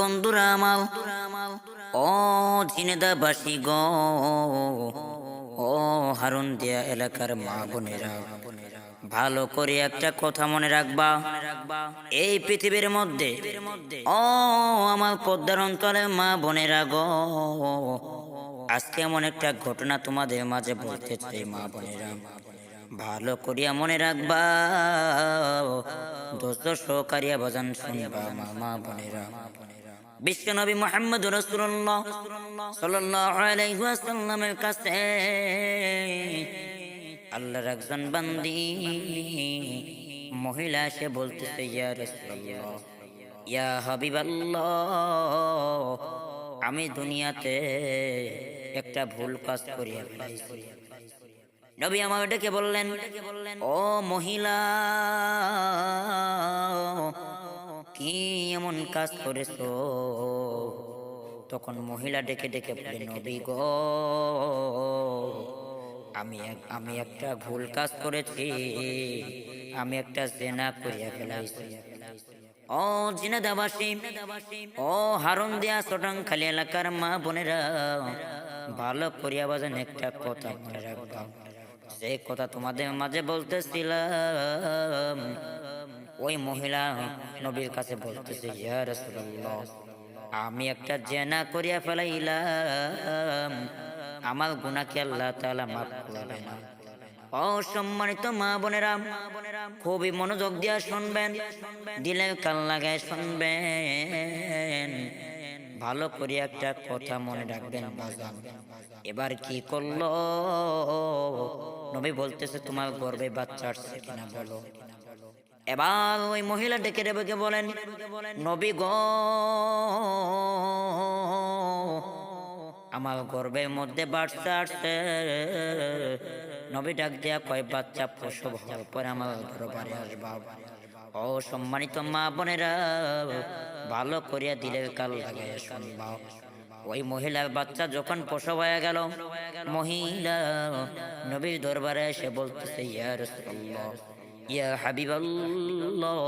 বন্ধুরা ও গ ও হারুন দিয়া এলাকার মা বোনেরা, ভালো করে একটা কথা মনে রাখবা। এই পৃথিবীর মধ্যে, ও আমার পদ্মার অন্তরে মা বোনেরা গো, আজকে এমন একটা ঘটনা তোমাদের মাঝে বলতে চাই মা বোনেরা। ভালো করিয়া মনে রাখবা দোস্ত সহকারিয়া বাজান শুনবা মামা বোনেরা। বিশ্বনবী মোহাম্মদ রসুল্লাহ আলাইহি কাছে আল্লাহর একজন বান্দি মহিলা এসে বলতেছে, ইয়া হাবিবাল্লাহ, আমি দুনিয়াতে একটা ভুল কাজ করিয়া নবী আমার ডেকে বললেন, ও মহিলা কি এমন কাজ করেছ? তখন মহিলা ডেকে ডেকে বলে, নবী গো, আমি আমি একটা ভুল কাজ করেছি। আমি একটা জেনা করিয়া ফেলাইছি। ও জিনাদাবাসী, ও হারুন দিয়া সটাং খালি এলাকার মা বোনেরা, ভালো করিয়া বাজান একটা কথা মনে রাখবা। যে কথা তোমাদের মাঝে বলতেছিলাম ওই মহিলা নবীর কাছে বলতেছে, ইয়া রাসূলুল্লাহ, আমি একটা জেনা করিয়া ফেলাইলাম। আমার গুনাহকে আল্লাহ তাআলা মাফ করবে না। অসম্মানিত মা বোনেরা, খুবই মনোযোগ দিয়া শুনবেন দিলে কান লাগায় শুনবেন। ভালো করে একটা কথা মনে রাখবেন, বাজান। এবার কি করল? নবী বলতেছে, তোমার গর্বে বাচ্চা আসছে কিনা বলো। এবার ওই মহিলা ডেকে ডেকে বলেন, নবী গো, আমার গর্বের মধ্যে বাচ্চা আসছে। নবী ডাক দিয়া কয়, বাচ্চা, প্রসব হওয়ার পরে আমার দরবারে আসবা। ও সম্মানিত মা বোনেরা, ভালো করিয়া দিলের কাল লাগাইয়া শুনবা। ওই মহিলার বাচ্চা যখন প্রসব হয়ে গেল, মহিলা নবীর দরবারে এসে বলতেছে, ইয়া রাসূলুল্লাহ ইয়া হাবিবাল্লাহ।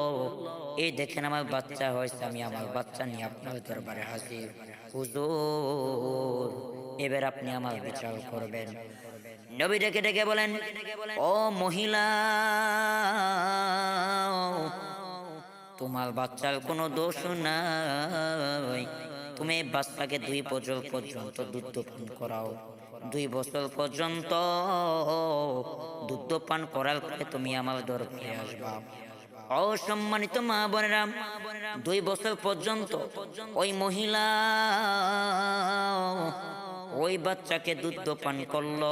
এই দেখেন আমার বাচ্চা হয়েছে, আমি আমার বাচ্চা নিয়ে আপনার দরবারে হাজির। হুজুর, এবার আপনি আমার বিচার করবেন। নবী ডেকে ডেকে বলেন, ও মহিলা, তোমার বাচ্চার কোনো দোষ নাই। তুমি বাচ্চাকে দুই বছর পর্যন্ত দুধ পান করাও। দুই বছর পর্যন্ত দুধ পান করার পরে তুমি আমার দরবারে আসবা। অসম্মানিত মা বোনেরা, দুই বছর পর্যন্ত ওই মহিলা ওই বাচ্চাকে দুধ পান করল।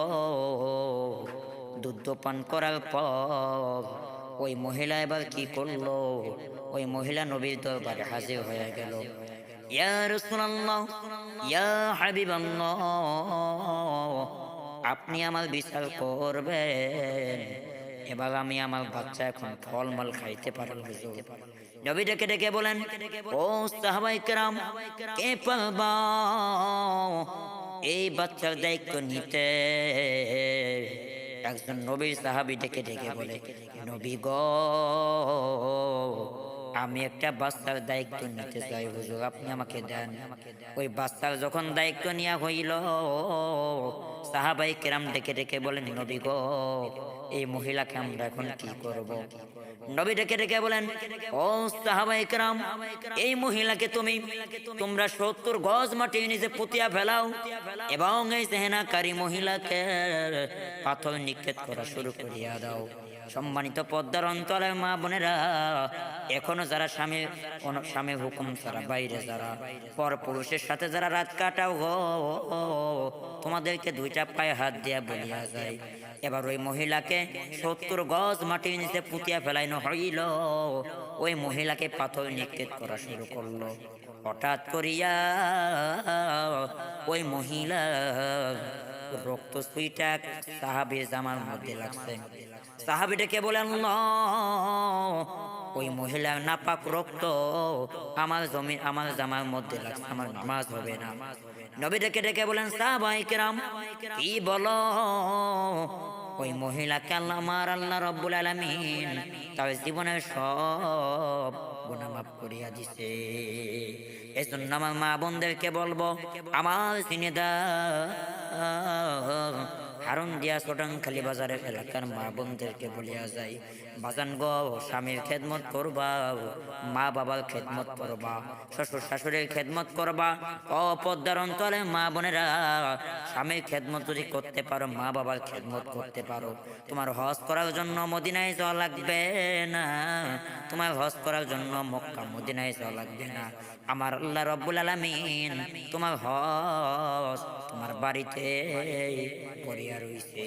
দুধ পান করার পর ওই মহিলা এবার কি করল? ওই মহিলা নবীর দরবারে হাজির হয়ে গেল। ইয়া আপনি আমার বিচার করবেন। এবার আমি আমার বাচ্চা এখন ফল ফলমল খাইতে হুজুর। নবী ডেকে ডেকে বলেন, ও সাহাবাই কে পারবা এই বাচ্চার দায়িত্ব নিতে। একজন নবীর সাহাবি ডেকে ডেকে বলে, নবী গ আমি একটা বাচ্চার দায়িত্ব নিতে চাই, হুজুর, আপনি আমাকে দেন। ওই বাচ্চার যখন দায়িত্ব নেওয়া হইল, সাহাবাই কেরাম ডেকে ডেকে বলেন, নবী গো, এই মহিলাকে আমরা এখন কি করব? নবী ডেকে ডেকে বলেন, ও সাহাবাই কেরাম এই মহিলাকে তুমি, তোমরা সত্তর গজ মাটির নিচে পুতিয়া ফেলাও এবং এই সেহেনাকারী মহিলাকে পাথর নিক্ষেপ করা শুরু করিয়া দাও। সম্মানিত পদ্মার অন্তরের মা বোনেরা, এখনও যারা স্বামী স্বামী হুকুম ছাড়া বাইরে যারা পর পুরুষের সাথে যারা রাত কাটাও গো, তোমাদেরকে দুইটা পায়ে হাত দিয়া বলিয়া যায় এবার ওই মহিলাকে সত্তর গজ মাটির নিচে পুতিয়া ফেলাইনো হইল। ওই মহিলাকে পাথর নিক্ষেপ করা শুরু করল। হঠাৎ করিয়া ওই মহিলা রক্ত সুইটা সাহাবির জামার মধ্যে লাগছে। সাহাবি ডেকে বলেন "আল্লাহ, ওই মহিলার নাপাক রক্ত আমার জমি আমার জামার মধ্যে লাগছে আমার নামাজ হবে না। নবী ডেকে ডেকে বলেন সাহাবাই কেরাম কি বলো? ওই মহিলাকে আল্লাহ আমার আল্লাহ রব্বুল আলামিন তার জীবনের সব গুনাহ মাফ করিয়া দিছে। এই জন্য আমার মা বোনদেরকে বলব, আমার সিনে দাও হারুন দিয়া খালি বাজারের এলাকার মা বোনদেরকে বলিয়া যায় বাজান গো, স্বামীর খেদমত করবা, মা বাবার খেদমত করবা, শ্বশুর শাশুড়ির খেদমত করবা, অপদ্মার অঞ্চলে মা বোনেরা স্বামীর খেদমত যদি করতে পারো, মা বাবার খেদমত করতে পারো। তোমার হজ করার জন্য মদিনায় যাওয়া লাগবে না। তোমার হজ করার জন্য মক্কা, মদিনায় যাওয়া লাগবে না। আমার আল্লাহ রব্বুল আলমিন তোমার হজ তোমার বাড়িতে পড়িয়া রইছে।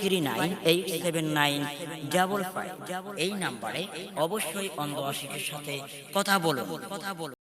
three nine seven nine এই নাম্বারে অবশ্যই অন্ধ আশিকের সাথে কথা বলো কথা বলুন।